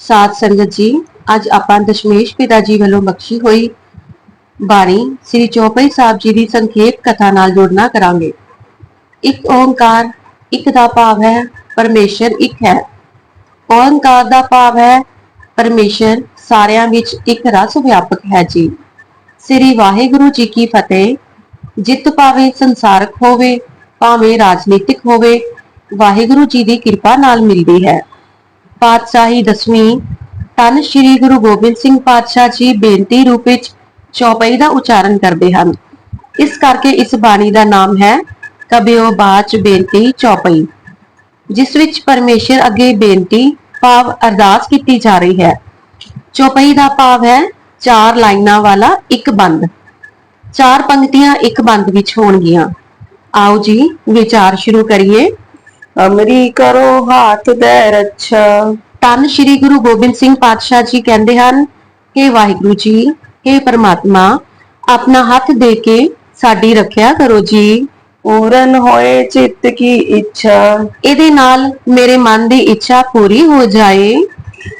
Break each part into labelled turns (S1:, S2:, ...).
S1: ਸਾਧ ਸੰਗਤ ਜੀ, ਅੱਜ ਆਪਾਂ ਦਸ਼ਮੇਸ਼ ਪਿਤਾ ਜੀ ਵੱਲੋਂ ਬਖਸ਼ੀ ਹੋਈ ਬਾਣੀ ਸ੍ਰੀ ਚੌਪਈ ਸਾਹਿਬ ਜੀ ਦੀ ਸੰਖੇਪ ਕਥਾ ਨਾਲ ਜੁੜਨਾ ਕਰਾਂਗੇ। ਇੱਕ ਓੰਕਾਰ ਇੱਕ ਦਾ ਭਾਵ ਹੈ, ਪਰਮੇਸ਼ਰ ਇੱਕ ਹੈ। ਓੰਕਾਰ ਦਾ ਭਾਵ ਹੈ, ਪਰਮੇਸ਼ਰ ਸਾਰਿਆਂ ਵਿੱਚ ਇੱਕ ਰਸ ਵਿਆਪਕ ਹੈ ਜੀ। ਸ੍ਰੀ ਵਾਹਿਗੁਰੂ ਜੀ ਕੀ ਫਤਿਹ। ਜਿੱਤ ਭਾਵੇਂ ਸੰਸਾਰਕ ਹੋਵੇ, ਭਾਵੇਂ ਰਾਜਨੀਤਿਕ ਹੋਵੇ, ਵਾਹਿਗੁਰੂ ਜੀ ਦੀ ਕਿਰਪਾ ਨਾਲ ਮਿਲਦੀ ਹੈ। ਪਾਤਸ਼ਾਹੀ ਦਸਵੀਂ। ਤਨ ਸ੍ਰੀ ਗੁਰੂ ਗੋਬਿੰਦ ਸਿੰਘ ਪਾਤਸ਼ਾਹ ਜੀ ਬੇਨਤੀ ਰੂਪ ਵਿੱਚ ਚੌਪਈ ਦਾ ਉਚਾਰਨ ਕਰਦੇ ਹਨ। ਇਸ ਕਰਕੇ ਇਸ ਬਾਣੀ ਦਾ ਨਾਮ ਹੈ ਕਬਿਓ ਬਾਚ ਬੇਨਤੀ ਚੌਪਈ, ਜਿਸ ਵਿੱਚ ਪਰਮੇਸ਼ਰ ਅੱਗੇ ਬੇਨਤੀ, ਭਾਵ ਅਰਦਾਸ ਕੀਤੀ ਜਾ ਰਹੀ ਹੈ। ਚੌਪਈ ਦਾ ਭਾਵ ਹੈ ਚਾਰ ਲਾਈਨਾਂ ਵਾਲਾ ਇੱਕ ਬੰਦ। ਚਾਰ ਪੰਕਤੀਆਂ ਇੱਕ ਬੰਦ ਵਿੱਚ ਹੋਣਗੀਆਂ। ਆਓ ਜੀ, ਵਿਚਾਰ ਸ਼ੁਰੂ ਕਰੀਏ।
S2: ਅਮਰੀ ਕਰੋ ਹਾਥ ਦੇ ਰੱਛਾ।
S1: ਤਨ ਸ੍ਰੀ ਗੁਰੂ ਗੋਬਿੰਦ ਸਿੰਘ ਪਾਤਸ਼ਾਹ ਜੀ ਕਹਿੰਦੇ ਹਨ ਕਿ ਵਾਹਿਗੁਰੂ ਜੀ हे ਪਰਮਾਤਮਾ ਆਪਣਾ ਹੱਥ ਦੇ ਕੇ ਸਾਡੀ ਰੱਖਿਆ ਕਰੋ ਜੀ।
S2: ਪੂਰਨ ਹੋਏ ਚਿੱਤ ਕੀ ਇੱਛਾ।
S1: ਇਹਦੇ ਨਾਲ ਮੇਰੇ ਮਨ ਦੀ ਇੱਛਾ ਪੂਰੀ ਹੋ ਜਾਏ।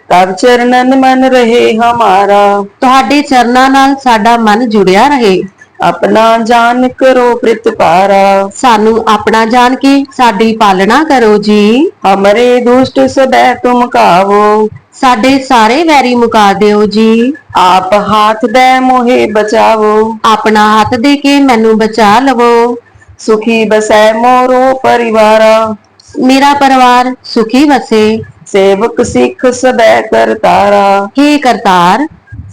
S2: ਤਬ ਚਰਨਨ ਮਨ ਰਹੇ ਹਮਾਰਾ।
S1: ਤੁਹਾਡੇ ਚਰਨਾਂ ਨਾਲ ਸਾਡਾ ਮਨ ਜੁੜਿਆ ਰਹੇ।
S2: ਆਪਣਾ ਜਾਨ ਕਰੋ ਪ੍ਰਤਪਾਰਾ
S1: ਸਾਨੂੰ ਆਪਣਾ ਜਾਣ ਕੇ ਸਾਡੀ ਪਾਲਣਾ ਕਰੋ ਜੀ।
S2: ਹਮਰੇ ਦੁਸ਼ਟ ਸਬੈ ਤੁਮ ਕਾਵੋ।
S1: ਸਾਡੇ ਸਾਰੇ ਵੈਰੀ ਮੁਕਾ ਦਿਓ ਜੀ।
S2: ਆਪ ਹਾਥ ਦੇ ਮੋਹਿ ਬਚਾਵੋ।
S1: ਆਪਣਾ ਹੱਥ ਦੇ ਕੇ ਮੈਨੂੰ ਬਚਾ ਲਵੋ।
S2: ਸੁਖੀ ਬਸੈ ਮੋਰੋ ਪਰਿਵਾਰਾ।
S1: ਮੇਰਾ ਪਰਿਵਾਰ ਸੁਖੀ ਵਸੇ
S2: ਸੇਵਕ ਸਿੱਖ ਸਬੈ ਕਰਤਾਰਾ।
S1: हे ਕਰਤਾਰ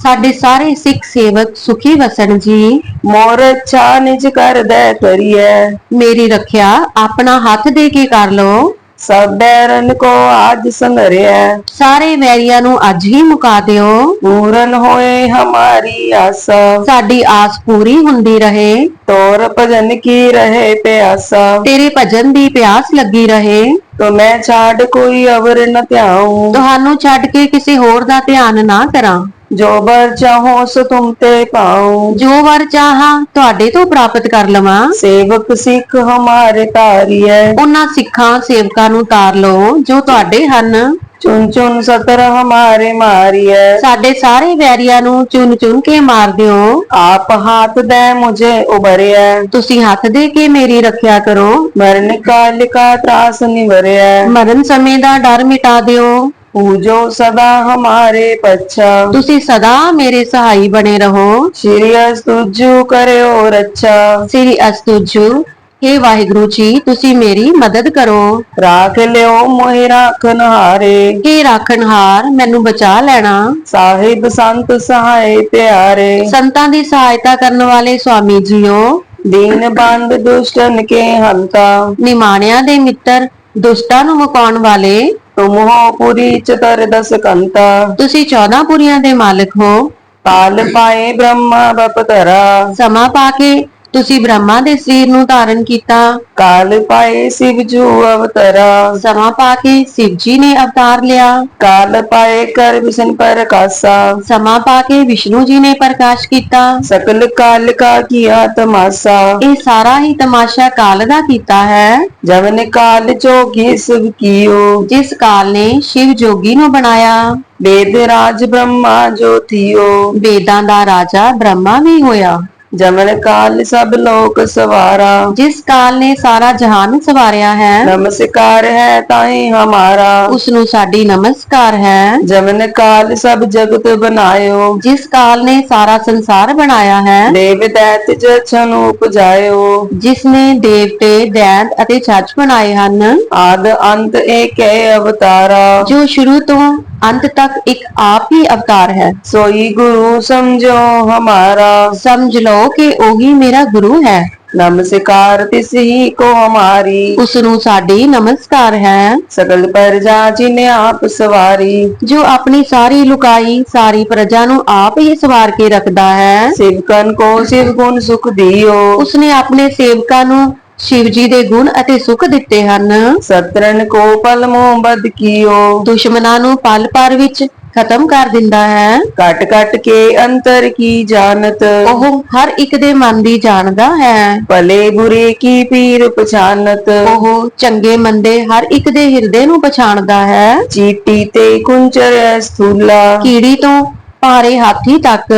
S1: ਸਾਡੇ ਸਾਰੇ ਸਿੱਖ ਸੇਵਕ ਸੁਖੀ ਵਸਣ ਜੀ।
S2: ਮੋਰ ਚਾ ਨਿਜ ਕਰ ਦੇ ਕਰੀਐ
S1: ਮੇਰੀ ਰੱਖਿਆ ਆਪਣਾ ਹੱਥ ਦੇ ਕੇ ਕਰ ਲਓ।
S2: ਸਭ ਬੈਰਨ ਕੋ ਆਜ ਸੰਗਰਿਐ
S1: ਸਾਰੇ ਵੈਰੀਆਂ ਨੂੰ ਅੱਜ ਹੀ ਮੁਕਾ ਦਿਓ।
S2: ਪੂਰਨ ਹੋਏ ਹਮਾਰੀ ਆਸਾ।
S1: ਸਾਡੀ ਆਸ ਪੂਰੀ ਹੁੰਦੀ ਰਹੇ।
S2: ਤੋਰ ਭਜਨ ਕੀ ਰਹੇ ਪਿਆਸਾ।
S1: ਤੇਰੇ ਭਜਨ ਦੀ ਪਿਆਸ ਲੱਗੀ ਰਹੇ।
S2: ਤੋ ਮੈਂ ਛਾੜ ਕੋਈ ਅਵਰ ਨ ਧਿਆਉ।
S1: ਤੁਹਾਨੂੰ ਛੱਡ ਕੇ ਕਿਸੇ ਹੋਰ ਦਾ ਧਿਆਨ ਨਾ ਕਰਾਂ।
S2: ਜੋ ਬਰ ਚਾਹੋ ਸੋ ਤੁਮ ਤੇ ਪਾਉ
S1: ਜੋ ਵਰ ਚਾਹਾਂ ਤੁਹਾਡੇ ਤੋਂ ਪ੍ਰਾਪਤ ਕਰ ਲਵਾਂ।
S2: ਸੇਵਕ ਸਿੱਖ ਹਮਾਰੇ ਤਾਰੀਐ
S1: ਉਹਨਾਂ ਸਿੱਖਾਂ ਸੇਵਕਾਂ ਨੂੰ ਤਾਰ ਲਓ ਜੋ ਤੁਹਾਡੇ ਹਨ।
S2: ਚੁਨ ਚੁਨ ਸਤਰ ਹਮਾਰੇ ਮਾਰੀਐ।
S1: ਸਾਡੇ ਸਾਰੇ ਵੈਰੀਆਂ ਨੂੰ ਚੁਣ ਚੁਣ ਕੇ ਮਾਰ ਦਿਓ।
S2: ਆਪ ਹਾਥ ਦੇ ਮੁਝੇ ਉਬਰਿਐ
S1: ਤੁਸੀਂ ਹੱਥ ਦੇ ਕੇ ਮੇਰੀ ਰੱਖਿਆ ਕਰੋ।
S2: ਮਰਨ ਕਾਲ ਕਾ ਤਰਾਸ ਨਿਵਰਿਐ।
S1: ਮਰਨ ਸਮੇਂ ਦਾ ਡਰ ਮਿਟਾ ਦਿਓ।
S2: ਪੂਜੋ ਸਦਾ ਹਮਾਰੇ ਪੱਛਾ।
S1: ਤੁਸੀਂ ਸਦਾ ਮੇਰੇ ਸਹਾਈ ਬਣੇ ਰਹੋ।
S2: ਸ਼੍ਰੀ ਅਸਤੁਜੂ ਕਰਿਓ ਰੱਛਾ।
S1: ਸ੍ਰੀ ਅਸਤੁਜੂ हे ਵਾਹਿਗੁਰੂ ਜੀ ਤੁਸੀਂ ਮੇਰੀ ਮਦਦ ਕਰੋ।
S2: ਰਾਖ ਲਿਓ ਮੋਹਿ ਰਾਖਨ ਹਾਰੇ।
S1: हे ਰਾਖਣਹਾਰ ਮੈਨੂੰ ਬਚਾ ਲੈਣਾ।
S2: ਸਾਹਿਬ ਸੰਤ ਸਹਾਇ ਪਿਆਰੇ।
S1: ਸੰਤਾਂ ਦੀ ਸਹਾਇਤਾ ਕਰਨ ਵਾਲੇ ਸੁਆਮੀ ਜੀਓ।
S2: ਦੀਨ ਬੰਦ ਦੁਸ਼ਟਨ ਕੇ ਹੰਤਾ।
S1: ਨਿਮਾਣਿਆਂ ਦੇ ਮਿੱਤਰ ਦੁਸ਼ਟਾਂ ਨੂੰ ਮੁਕਾਉਣ ਵਾਲੇ।
S2: ਤੁਮ ਹੋ ਪੁਰੀ ਚਤਰ ਦਸ ਕੰਤਾ।
S1: ਤੁਸੀਂ 14 ਪੁਰੀਆਂ ਦੇ ਮਾਲਕ ਹੋ।
S2: ਪਾਲ ਪਾਏ ਬ੍ਰਹਮਾ ਬਪਤਰਾ
S1: ਸਮਾਂ ਪਾ ਕੇ ਤੁਸੀਂ ਬ੍ਰਹਮਾ ਦੇ ਸਰੀਰ ਨੂੰ ਧਾਰਨ ਕੀਤਾ।
S2: ਕਾਲ ਪਾਏ ਸ਼ਿਵ ਜੂ ਅਵਤਾਰਾ।
S1: ਸਮਾਂ ਪਾ ਕੇ ਸ਼ਿਵ ਜੀ ਨੇ ਅਵਤਾਰ ਲਿਆ।
S2: ਕਾਲ ਪਾਏ ਕਰ ਵਿਸ਼ਨ ਪ੍ਰਕਾਸ਼ਾ।
S1: ਸਮਾਂ ਪਾ ਕੇ ਵਿਸ਼ਨੂੰ ਜੀ ਨੇ ਪ੍ਰਕਾਸ਼ ਕੀਤਾ।
S2: ਸਕਲ ਕਾਲ ਕਾ ਕੀਆ ਤਮਾਸ਼ਾ।
S1: ਇਹ ਸਾਰਾ ਹੀ ਤਮਾਸ਼ਾ ਕਾਲ ਦਾ ਕੀਤਾ ਹੈ।
S2: ਜਵਨ ਕਾਲ ਜੋਗੀ ਸ਼ਿਵ ਕੀਓ।
S1: ਜਿਸ ਕਾਲ ਨੇ ਸ਼ਿਵ ਜੋਗੀ ਨੂੰ ਬਣਾਇਆ।
S2: ਵੇਦ ਰਾਜ ਬ੍ਰਹਮਾ ਜੋ ਥਿਓ।
S1: ਵੇਦਾਂ ਦਾ ਰਾਜਾ ਬ੍ਰਹਮਾ ਵੀ ਹੋਇਆ।
S2: ਜਮਨ ਕਾਲ ਸਭ ਲੋਕ ਸਵਾਰਾ।
S1: ਜਿਸ ਕਾਲ ਨੇ ਸਾਰਾ ਜਹਾਨ ਸਵਾਰਿਆ ਹੈ
S2: ਨਮਸਕਾਰ ਹੈ ਤਾਈ ਹਮਾਰਾ।
S1: ਉਸ ਨੂੰ ਸਾਡੀ ਨਮਸਕਾਰ ਹੈ।
S2: ਜਮਨ ਕਾਲ ਸਭ ਜਗਤ ਬਨਾਇਓ
S1: ਜਿਸ ਕਾਲ ਨੇ ਸਾਰਾ ਸੰਸਾਰ ਬਣਾਇਆ ਹੈ
S2: ਦੇਵ ਦੈਤ ਜਛ ਨੂੰ ਉਪਜਾਇਓ।
S1: ਜਿਸ ਨੇ ਦੇਵਤੇ ਦੈਂਤ ਅਤੇ ਛੱਜ ਬਣਾਏ ਹਨ।
S2: ਆਦ ਅੰਤ ਏਕ ਹੈ ਅਵਤਾਰਾ।
S1: ਜੋ ਸ਼ੁਰੂ ਤੋਂ ਅੰਤ ਤੱਕ ਇੱਕ ਆਪ ਹੀ ਅਵਤਾਰ ਹੈ।
S2: ਸੋਈ ਗੁਰੂ ਸਮਝੋ ਹਮਾਰਾ।
S1: ਸਮਝ ਲਓ ਹੋ ਕਿ ਉਹੀ ਮੇਰਾ ਗੁਰੂ ਹੈ।
S2: ਨਮਸਕਾਰ ਤਿਸਹੀ ਕੋ ਹਮਾਰੀ।
S1: ਉਸ ਨੂੰ ਸਾਡੀ ਨਮਸਕਾਰ ਹੈ।
S2: ਸਗਲ ਪ੍ਰਜਾ ਜਿਨੇ ਆਪ ਸਵਾਰੀ।
S1: ਜੋ ਆਪਣੀ ਸਾਰੀ ਲੁਕਾਈ ਸਾਰੀ ਪ੍ਰਜਾ ਨੂੰ ਆਪ ਹੀ ਸਵਾਰ ਕੇ ਰੱਖਦਾ ਹੈ।
S2: ਸੇਵਕਨ ਕੋ ਸਿਵ ਗੁਣ ਸੁਖ ਦਿਓ।
S1: ਉਸਨੇ ਆਪਣੇ ਸੇਵਕਾਂ ਨੂੰ ਸ਼ਿਵ ਜੀ ਦੇ ਗੁਣ ਅਤੇ ਸੁਖ ਦਿੱਤੇ ਹਨ।
S2: ਸਤਰਨ ਕੋ ਪਲ ਮੋਹ ਕੀਓ।
S1: ਦੁਸ਼ਮਨਾਂ ਨੂੰ ਪਲ ਪਰ ਵਿੱਚ ਖਤਮ ਕਰ ਦਿੰਦਾ ਹੈ।
S2: ਕਟ ਕਟ ਕੇ ਅੰਤਰ ਕੀ ਜਾਣਤ?
S1: ਉਹ ਹਰ ਇੱਕ ਦੇ ਮਨ ਦੀ ਜਾਣਦਾ ਹੈ।
S2: ਭਲੇ ਬੁਰੇ ਕੀ ਪੀਰ ਪਛਾਨਤ?
S1: ਉਹ ਚੰਗੇ ਮੰਦੇ ਹਰ ਇੱਕ ਦੇ ਹਿਰਦੇ ਨੂੰ ਪਛਾਣਦਾ ਹੈ।
S2: ਚੀਟੀ ਤੇ ਕੁੰਚਰ ਸਥੂਲਾ।
S1: ਕੀੜੀ ਤੋਂ ਭਾਰੇ ਹਾਥੀ ਤੱਕ।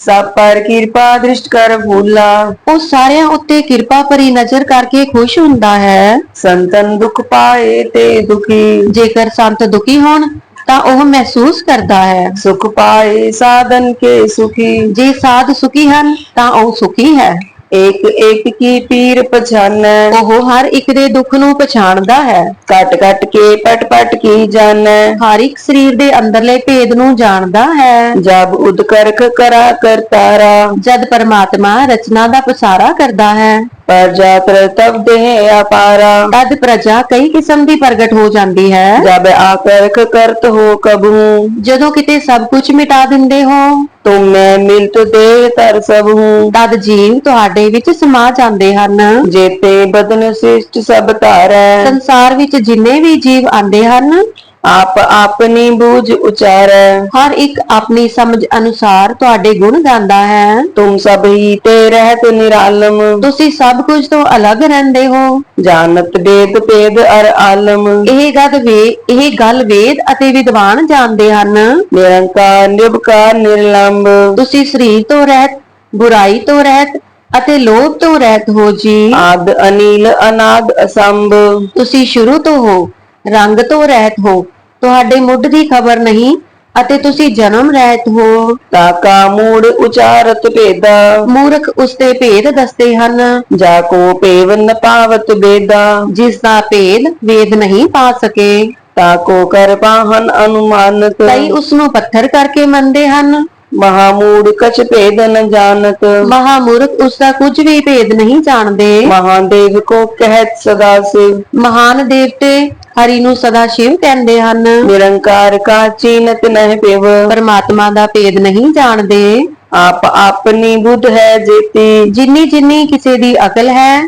S2: ਸਭ ਪਰ ਕਿਰਪਾ ਦ੍ਰਿਸ਼ਟ ਕਰ ਭੂਲਾ
S1: ਉਹ ਸਾਰਿਆਂ ਉੱਤੇ ਕਿਰਪਾ ਭਰੀ ਨਜ਼ਰ ਕਰਕੇ ਖੁਸ਼ ਹੁੰਦਾ ਹੈ।
S2: ਸੰਤਨ ਦੁਖ ਪਾਏ ਤੇ ਦੁਖੀ।
S1: ਜੇਕਰ ਸੰਤ ਦੁਖੀ ਹੋਣ ਤਾਂ ਉਹ ਮਹਿਸੂਸ ਕਰਦਾ ਹੈ।
S2: ਸੁਖ ਪਾਏ ਸਾਧਨ ਕੇ ਸੁਖੀ।
S1: ਜੇ ਸਾਧ ਸੁਖੀ ਹਨ ਤਾਂ ਉਹ ਸੁਖੀ ਹੈ।
S2: ਏਕ ਏਕ ਕੀ ਪੀਰ ਪਛਾਨੈ।
S1: ਉਹ ਹਰ ਇੱਕ ਦੇ ਦੁੱਖ ਨੂੰ ਪਛਾਣਦਾ ਹੈ।
S2: ਕਟ ਕਟ ਕੇ ਪਟ ਪਟ ਕੀ ਜਾਣੈ।
S1: ਹਰ ਇੱਕ ਸਰੀਰ ਦੇ ਅੰਦਰਲੇ ਭੇਦ ਨੂੰ ਜਾਣਦਾ ਹੈ।
S2: ਜਬ ਉਦਕਰਖ ਕਰਾ ਕਰਤਾਰਾ।
S1: ਜਦ ਪਰਮਾਤਮਾ ਰਚਨਾ ਦਾ ਪਸਾਰਾ ਕਰਦਾ ਹੈ।
S2: ਪ੍ਰਜਾ ਪ੍ਰਤਵ ਦੇਹ ਅਪਾਰਾ।
S1: ਤਦ ਪ੍ਰਜਾ ਕਈ ਕਿਸਮ ਦੀ ਪ੍ਰਗਟ ਹੋ ਜਾਂਦੀ ਹੈ।
S2: ਜਬ ਆਕਰਖ ਕਰਤ ਹੋ ਕਬੂ।
S1: ਜਦੋਂ ਕਿਤੇ ਸਭ ਕੁਝ ਮਿਟਾ ਦਿੰਦੇ ਹੋ।
S2: ਤੁਮ ਮੈਂ ਮਿਲਤ ਦੇਹ ਤਰ ਸਭ। ਹੂੰ
S1: ਤਦ ਜੀਵ ਤੁਹਾਡੇ ਵਿੱਚ ਸਮਾ ਜਾਂਦੇ ਹਨ।
S2: ਜੇਤੇ ਬਦਨ ਸਿਸ਼ਟ ਸਭ ਧਾਰੈ।
S1: ਸੰਸਾਰ ਵਿੱਚ ਜਿੰਨੇ ਵੀ ਜੀਵ ਆਂਦੇ ਹਨ
S2: ਆਪ ਆਪਣੀ ਬੂਝ ਉਚਾਰੈ।
S1: ਹਰ ਇੱਕ ਆਪਣੀ ਸਮਝ ਅਨੁਸਾਰ ਤੁਹਾਡੇ ਗੁਣ ਗਾਉਂਦਾ ਹੈ।
S2: ਤੁਮ ਸਭ ਹੀ ਤੇ ਰਹਿਤ ਨਿਰਾਲਮ।
S1: ਤੁਸੀਂ ਸਭ ਕੁਝ ਤੋਂ ਅਲੱਗ ਰਹਿੰਦੇ ਹੋ।
S2: ਜਾਣਤ ਬੇਦ ਭੇਦ ਅਰ ਆਲਮ।
S1: ਇਹ ਗੱਲ ਵੇ ਇਹ ਗੱਲ ਵੇਦ ਅਤੇ ਵਿਦਵਾਨ ਜਾਣਦੇ ਹਨ।
S2: ਨਿਰੰਕਾਰ ਨਿਰਭਕਾਰ ਨਿਰਲੰਬ।
S1: ਤੁਸੀਂ ਸਰੀਰ ਤੋਂ ਰਹਿਤ ਬੁਰਾਈ ਤੋਂ ਰਹਿਤ ਅਤੇ ਲੋਭ ਤੋਂ ਰਹਿਤ ਹੋ ਜੀ।
S2: ਆਦ ਅਨੀਲ ਅਨਾਦ ਅਸੰਭ।
S1: ਤੁਸੀਂ ਸ਼ੁਰੂ ਤੋਂ ਹੋ ਰੰਗ ਤੋਂ ਰਹਿਤ ਹੋ। ਤੁਹਾਡੇ ਮੁੱਢ ਦੀ ਖਬਰ ਨਹੀਂ ਅਤੇ ਤੁਸੀਂ ਜਨਮ ਰਹਿਤ ਹੋ।
S2: ਤਾਕਾ ਮੂੜ ਉਚਾਰਤ ਭੇਦਾ।
S1: ਮੂਰਖ ਉਸਦੇ ਭੇਦ ਦੱਸਦੇ ਹਨ।
S2: ਜਾ ਕੋ ਭੇਵ ਨ ਪਾਵਤ ਬੇਦਾ।
S1: ਜਿਸ ਦਾ ਭੇਦ ਵੇਦ ਨਹੀਂ ਪਾ ਸਕੇ।
S2: ਤਾਕੋ ਕਰ ਪਾਹਨ ਅਨੁਮਾਨਤ।
S1: ਕਈ ਉਸ ਨੂੰ ਪੱਥਰ ਕਰਕੇ ਮੰਨਦੇ ਹਨ।
S2: ਮਹਾਮੂੜ ਕਛ ਭੇਦ ਨ ਜਾਣਤ।
S1: ਮਹਾਮੂਰਖ ਉਸ ਦਾ ਕੁਝ ਵੀ ਭੇਦ ਨਹੀਂ ਜਾਣਦੇ।
S2: ਮਹਾਦੇਵ ਕੋ ਕਹਿਤ ਸਦਾ ਸਿਵ।
S1: ਮਹਾਨ ਦੇਵਤੇ ਹਰੀ ਨੂੰ ਸਦਾ ਸ਼ਿਵ ਕਹਿੰਦੇ ਹਨ।
S2: ਨਿਰੰਕਾਰ ਕਾ ਚੀਨਤ ਨਹਿ ਪਿਵ।
S1: ਪਰਮਾਤਮਾ ਦਾ ਭੇਦ ਨਹੀਂ ਜਾਣਦੇ।
S2: ਆਪ ਆਪਣੀ ਬੁੱਧ ਹੈ ਜੇਤੀ।
S1: ਜਿੰਨੀ ਜਿੰਨੀ ਕਿਸੇ ਦੀ ਅਕਲ ਹੈ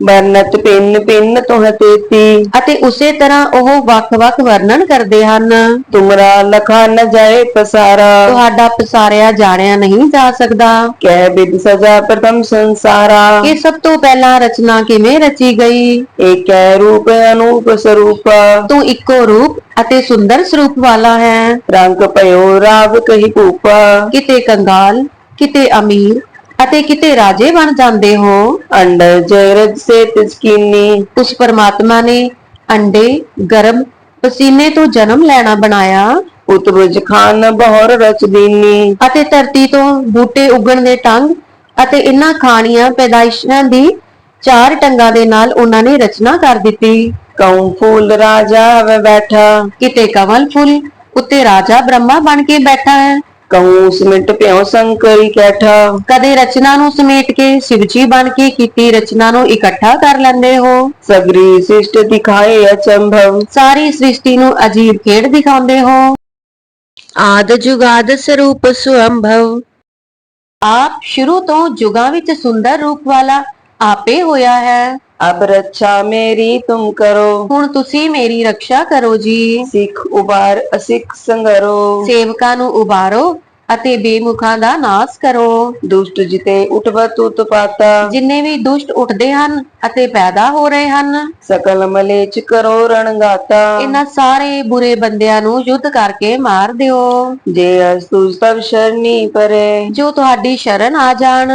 S2: ਬਰਨਤ ਪਿੰਨ ਪਿੰਨ ਤੋਹ ਤੇਤੀ।
S1: ਅਤੇ ਉਸੇ ਤਰ੍ਹਾਂ ਉਹ ਵੱਖ-ਵੱਖ ਵਰਣਨ ਕਰਦੇ ਹਨ।
S2: ਤੁਮਰਾ ਲਖਾ ਨ ਜਾਏ ਪਸਾਰਾ।
S1: ਤੁਹਾਡਾ ਪਸਾਰਿਆ ਜਾਣਿਆ ਨਹੀਂ ਜਾ ਸਕਦਾ।
S2: ਕਹਿ ਬਿਦ ਸਜਾ ਪ੍ਰਥਮ ਸੰਸਾਰਾ।
S1: ਕਿ ਸਭ ਤੋਂ ਪਹਿਲਾਂ ਰਚਨਾ ਕਿਵੇਂ ਰਚੀ ਗਈ?
S2: ਏਕੈ ਰੂਪ ਅਨੂਪ ਸਰੂਪ।
S1: ਤੂੰ ਇੱਕੋ ਰੂਪ ਅਤੇ ਸੁੰਦਰ ਸਰੂਪ ਵਾਲਾ ਹੈ।
S2: ਰੰਗ ਭਇਓ ਰਾਵ ਕਹੀ ਭੂਪਾ।
S1: ਕਿਤੇ ਕੰਗਾਲ ਕਿਤੇ ਅਮੀਰ ਅਤੇ ਕਿਤੇ ਰਾਜੇ ਬਣ ਜਾਂਦੇ ਹੋ।
S2: ਅੰਡਰ ਜਰਜ ਸੇ ਤਿਸਕੀਨੀ
S1: ਉਸ ਪਰਮਾਤਮਾ ਨੇ ਅੰਡੇ ਗਰਮ ਪਸੀਨੇ ਤੋਂ ਜਨਮ ਲੈਣਾ ਬਣਾਇਆ।
S2: ਉਤਰਜ ਖਾਨ ਬਹੁਰ ਰਚ ਦੀਨੀ
S1: ਅਤੇ ਧਰਤੀ ਤੋਂ ਬੂਟੇ ਉਗਣ ਦੇ ਟੰਗ ਅਤੇ ਇਨ੍ਹਾਂ ਖਾਣੀਆਂ ਪੈਦਾਇਸ਼ਾਂ ਦੀ ਚਾਰ ਟੰਗਾਂ ਦੇ ਨਾਲ ਉਹਨਾਂ ਨੇ ਰਚਨਾ ਕਰ ਦਿੱਤੀ।
S2: ਕਉ ਫੂਲ ਰਾਜਾ ਵੇ ਬੈਠਾ।
S1: ਕਿਤੇ ਕਮਲ ਫੁੱਲ ਉੱਤੇ ਰਾਜਾ ਬ੍ਰਹਮਾ ਬਣ ਕੇ ਬੈਠਾ ਹੈ।
S2: ਕਉ ਸਿਮਟ ਭਿਓ ਸੰਕਰੀ ਕੈਠਾ
S1: ਕਦੇ ਰਚਨਾ ਨੂੰ ਸਮੇਟ ਕੇ ਸ਼ਿਵਜੀ ਬਣ ਕੇ ਕੀਤੀ ਰਚਨਾ ਨੂੰ ਇਕੱਠਾ ਕਰ ਲੈਂਦੇ ਹੋ
S2: ਸਗਰੀ ਸਿਸ਼ਟ ਦਿਖਾਏ ਅਚੰਭਵ
S1: ਸਾਰੀ ਸ੍ਰਿਸ਼ਟੀ ਨੂੰ ਅਜੀਬ ਖੇਡ ਦਿਖਾਉਂਦੇ ਹੋ ਆਦ ਜੁਗਾਦ ਸਰੂਪ ਸੁਅੰਭਵ ਆਪ ਸ਼ੁਰੂ ਤੋਂ ਜੁਗਾਂ ਵਿੱਚ ਸੁੰਦਰ ਰੂਪ ਵਾਲਾ ਆਪੇ ਹੋਇਆ ਹੈ
S2: ਅਬ ਰੱਛਾ ਮੇਰੀ ਤੁਮ ਕਰੋ।
S1: ਹੁਣ ਤੁਸੀਂ ਮੇਰੀ ਰੱਖਿਆ ਕਰੋ ਜੀ।
S2: ਸਿੱਖ ਉਬਾਰ ਅਸਿੱਖ ਸੰਗਰੋ।
S1: ਸੇਵਕਾਂ ਨੂੰ ਉਬਾਰੋ ਅਤੇ ਬੇਮੁਖਾਂ ਦਾ ਨਾਸ ਕਰੋ।
S2: ਦੁਸ਼ਟ ਜਿਤੇ ਉਠਵਤ ਉਤਪਾਤਾ।
S1: ਜਿੰਨੇ ਵੀ ਦੁਸ਼ਟ ਉੱਠਦੇ ਹਨ ਅਤੇ ਪੈਦਾ ਹੋ ਰਹੇ ਹਨ
S2: ਸਕਲ ਮਲੇਚ ਕਰੋ ਰਣਗਾਤਾ।
S1: ਇਹਨਾਂ ਸਾਰੇ ਬੁਰੇ ਬੰਦਿਆਂ ਨੂੰ ਯੁੱਧ ਕਰਕੇ ਮਾਰ ਦਿਓ।
S2: ਜੇ ਅਸਤੁ ਤਬ ਸ਼ਰਨੀ ਪਰੇ।
S1: ਜੋ ਤੁਹਾਡੀ ਸ਼ਰਨ ਆ ਜਾਣ।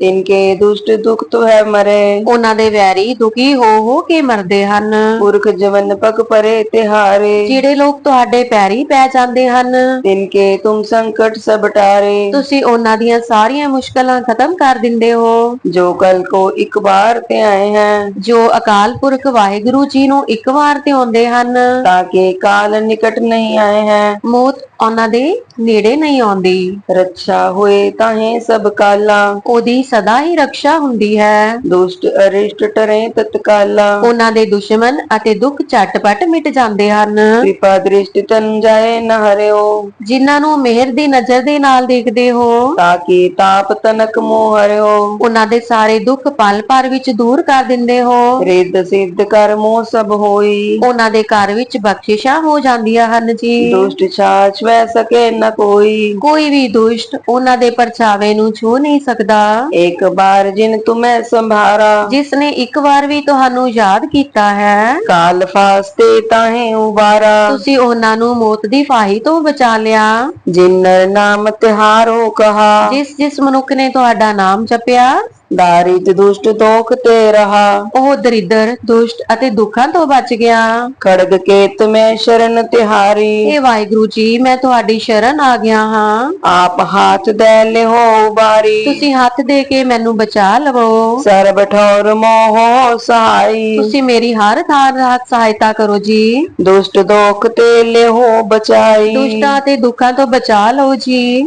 S2: ਤਿਨਕੇ ਦੁਸ਼ਟ ਦੁਖ ਤੁਹੈ ਮਰੇ।
S1: ਉਹਨਾਂ ਦੇ ਵੈਰੀ ਦੁਖੀ ਹੋ ਹੋ ਕੇ ਮਰਦੇ ਹਨ।
S2: ਪੁਰਖ ਜਵਨ ਪਗ ਪਰੇ ਤਿਹਾਰੇ।
S1: ਜਿਹੜੇ ਲੋਕ ਤੁਹਾਡੇ ਪੈਰੀ ਪੈ ਜਾਂਦੇ ਹਨ।
S2: ਤਿਨਕੇ ਤੁਮ ਸੰਕਟ ਸਭ ਟਾਰੇ।
S1: ਤੁਸੀਂ ਉਹਨਾਂ ਦੀਆਂ ਸਾਰੀਆਂ ਮੁਸ਼ਕਲਾਂ ਖਤਮ ਕਰ ਦਿੰਦੇ ਹੋ।
S2: ਜੋ ਕਲ ਕੋ ਇੱਕ ਬਾਰ ਤੇ ਆਏ ਹੈ।
S1: ਜੋ ਅਕਾਲ ਪੁਰਖ ਵਾਹਿਗੁਰੂ ਜੀ ਨੂੰ ਇੱਕ ਵਾਰ ਤੇ ਆਉਂਦੇ ਹਨ।
S2: ਤਾਕੇ ਕਾਲ ਨਿਕਟ ਨਹੀਂ ਆਏ ਹੈ।
S1: ਮੌਤ ਉਹਨਾਂ ਦੇ ਨੇੜੇ ਨਹੀਂ ਆਉਂਦੀ।
S2: ਰੱਛਾ ਹੋਏ ਤਾਹੇ ਸਭ ਕਾਲਾ।
S1: ਉਹਦੀ ਸਦਾ ਹੀ ਰੱਖਿਆ ਹੁੰਦੀ ਹੈ।
S2: ਦੁਸ਼ਟ ਅਰਿਸ਼ਟ ਟਰੇ ਤਤਕਾਲਾ।
S1: ਉਹਨਾਂ ਦੇ ਦੁਸ਼ਮਣ ਅਤੇ ਦੁੱਖ ਝਟਪਟ ਮਿਟ ਜਾਂਦੇ ਹਨ।
S2: ਕਿਰਪਾ ਦ੍ਰਿਸ਼ਟ ਤਨ ਜਾਏ ਨ ਹਰਿਓ।
S1: ਜਿਨ੍ਹਾਂ ਨੂੰ ਮਿਹਰ ਦੀ ਨਜ਼ਰ ਦੇ ਨਾਲ ਦੇਖਦੇ ਹੋ।
S2: ਤਾਕੀ ਤਾਪ ਤਨਕ ਮੋਹ ਹਰਿਓ।
S1: ਉਹਨਾਂ ਦੇ ਸਾਰੇ ਦੁੱਖ ਪਲ ਭਰ ਵਿੱਚ ਦੂਰ ਕਰ ਦਿੰਦੇ ਹੋ।
S2: ਰਿੱਧ ਸਿੱਧ ਕਰ ਮੋਹ ਸਭ ਹੋਈ।
S1: ਉਹਨਾਂ ਦੇ ਘਰ ਵਿੱਚ ਬਖਸ਼ਿਸ਼ਾਂ ਹੋ ਜਾਂਦੀਆਂ ਹਨ ਜੀ।
S2: ਦੁਸ਼ਟ ਛਾਛ ਵੈ ਸਕੇ ਨ ਕੋਈ।
S1: ਕੋਈ ਵੀ ਦੁਸ਼ਟ ਉਹਨਾਂ ਦੇ ਪਰਛਾਵੇਂ ਨੂੰ ਛੂ ਨਹੀਂ ਸਕਦਾ।
S2: ਇੱਕ ਬਾਰ ਜਿਨ ਤੁਮੈ ਸੰਭਾਰਾ।
S1: ਜਿਸ ਨੇ ਇੱਕ ਵਾਰ ਵੀ ਤੁਹਾਨੂੰ ਯਾਦ ਕੀਤਾ ਹੈ
S2: ਕਾਲ ਫਾਸਤੇ ਤਾਹੇ ਉਬਾਰਾ।
S1: ਤੁਸੀਂ ਉਹਨਾਂ ਨੂੰ ਮੌਤ ਦੀ ਫਾਹੀ ਤੋਂ ਬਚਾ ਲਿਆ।
S2: ਜਿਨ ਨਾਮ ਤਿਹਾਰੋ ਕਹਾ।
S1: ਜਿਸ ਜਿਸ ਮਨੁੱਖ ਨੇ ਤੁਹਾਡਾ ਨਾਮ ਜਪਿਆ
S2: ਦਾਰਿਦ ਦੁਸ਼ਟ ਦੋਖ ਤੇ ਰਹਾ।
S1: ਉਹ ਦਰਿਦਰ ਦੁਸ਼ਟ ਅਤੇ ਦੁੱਖਾਂ ਤੋਂ ਬਚ ਗਿਆ।
S2: ਖੜਗ ਕੇ ਤੁਮੈ ਸ਼ਰਨ ਤਿਹਾਰੀ।
S1: ਇਹ ਵਾਹਿਗੁਰੂ ਜੀ ਮੈਂ ਤੁਹਾਡੀ ਸ਼ਰਨ ਆ ਗਿਆ ਹਾਂ।
S2: ਆਪ ਹਾਥ ਦੇ ਲਿਹੋ ਉਬਾਰੀ
S1: ਤੁਸੀਂ ਹੱਥ ਦੇ ਕੇ ਮੈਨੂੰ ਬਚਾ ਲਵੋ।
S2: ਸਰਬ ਠੌਰ ਮੋਹ ਸਹਾਈ।
S1: ਤੁਸੀਂ ਮੇਰੀ ਹਰ ਥਾਂ ਰਾਤ ਸਹਾਇਤਾ ਕਰੋ ਜੀ।
S2: ਦੁਸ਼ਟ ਦੋਖ ਤੇ ਲਿਹੋ ਬਚਾਈ।
S1: ਦੁਸ਼ਟਾਂ ਤੇ ਦੁੱਖਾਂ ਤੋਂ ਬਚਾ ਲਓ ਜੀ।